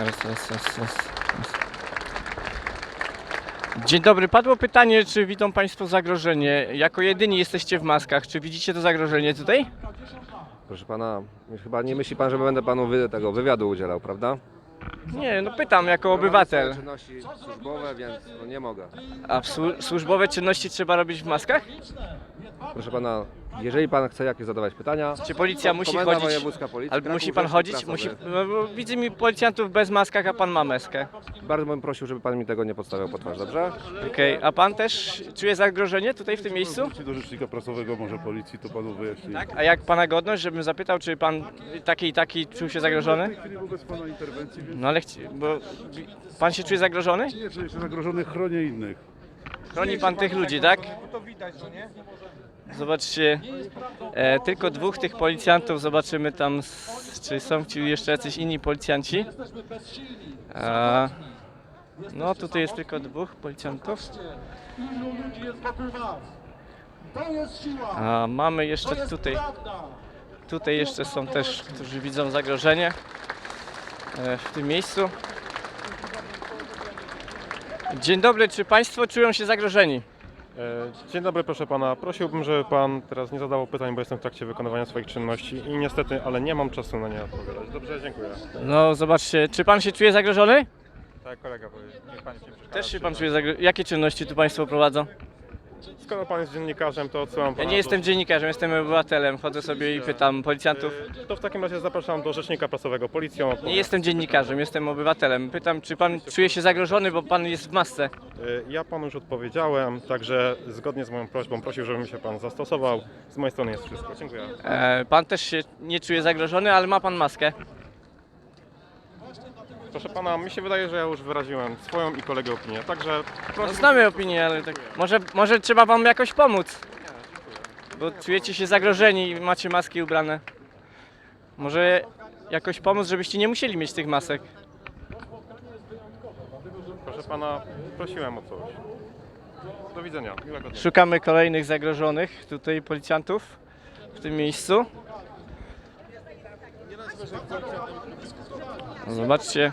Raz, raz, raz, raz. Dzień dobry. Padło pytanie, czy widzą Państwo zagrożenie. Jako jedyni jesteście w maskach. Czy widzicie to zagrożenie tutaj? Proszę pana, chyba nie myśli pan, że będę panu wy, tego wywiadu udzielał, prawda? Nie, no pytam jako obywatel. Czynności służbowe, więc no nie mogę. A w słu- służbowe czynności trzeba robić w maskach? Proszę pana, jeżeli pan chce jakieś zadawać pytania, Czy policja to musi Komenda chodzić? Wojewódzka Policji, Kraków, musi pan chodzić? Musi, no, bo widzę mi policjantów bez maskach, a pan ma maskę. Bardzo bym prosił, żeby pan mi tego nie podstawiał pod twarz, dobrze? Okej, a pan też czuje zagrożenie tutaj w tym miejscu? Wróci do rzecznika prasowego, może policji, to panu wyjaśni. Tak. A jak pana godność, żebym zapytał, czy pan taki i taki czuł się zagrożony? tej chwili wobec pana interwencji, więc No ale chci- bo pan się czuje zagrożony? nie, że jeszcze zagrożonych chronię innych. Chroni pan tych ludzi, tak? Zobaczcie, e, tylko dwóch tych policjantów, zobaczymy tam, czy są ci jeszcze jacyś inni policjanci. E, no tutaj jest tylko dwóch policjantów. To. A mamy To jeszcze tutaj, tutaj jeszcze są też, którzy widzą zagrożenie e, w tym miejscu. Dzień dobry, czy Państwo czują się zagrożeni? E, Dzień dobry, proszę pana. Prosiłbym, żeby pan teraz nie zadawał pytań, bo jestem w trakcie wykonywania swoich czynności i niestety, ale nie mam czasu na nie odpowiadać. Dobrze, dziękuję. No zobaczcie, czy Pan się czuje zagrożony? Tak, kolega powie. Niech pani się przeszkadza. Też się Pan czuje zagrożony. Jakie czynności tu Państwo prowadzą? Skoro pan jest dziennikarzem, to odsyłam Ja pana nie jestem dziennikarzem, jestem obywatelem. Chodzę sobie i pytam policjantów. To w takim razie zapraszam do rzecznika prasowego, policją. Nie jestem dziennikarzem, jestem obywatelem. Pytam, czy Pan czuje się zagrożony, bo Pan jest w masce. E, Ja panu już odpowiedziałem, także zgodnie z moją prośbą prosił, żeby mi się pan zastosował. Z mojej strony jest wszystko. Dziękuję. E, pan też się nie czuje zagrożony, ale ma Pan maskę. Proszę pana, mi się wydaje, że ja już wyraziłem swoją i kolegę opinię, także No, proszę. znamy opinię, ale tak, może, może trzeba Wam jakoś pomóc. Bo czujecie się zagrożeni i macie maski ubrane. Może jakoś pomóc, żebyście nie musieli mieć tych masek. Proszę pana, prosiłem o coś. Do widzenia, miłego dnia. Szukamy kolejnych zagrożonych tutaj policjantów w tym miejscu. Zobaczcie,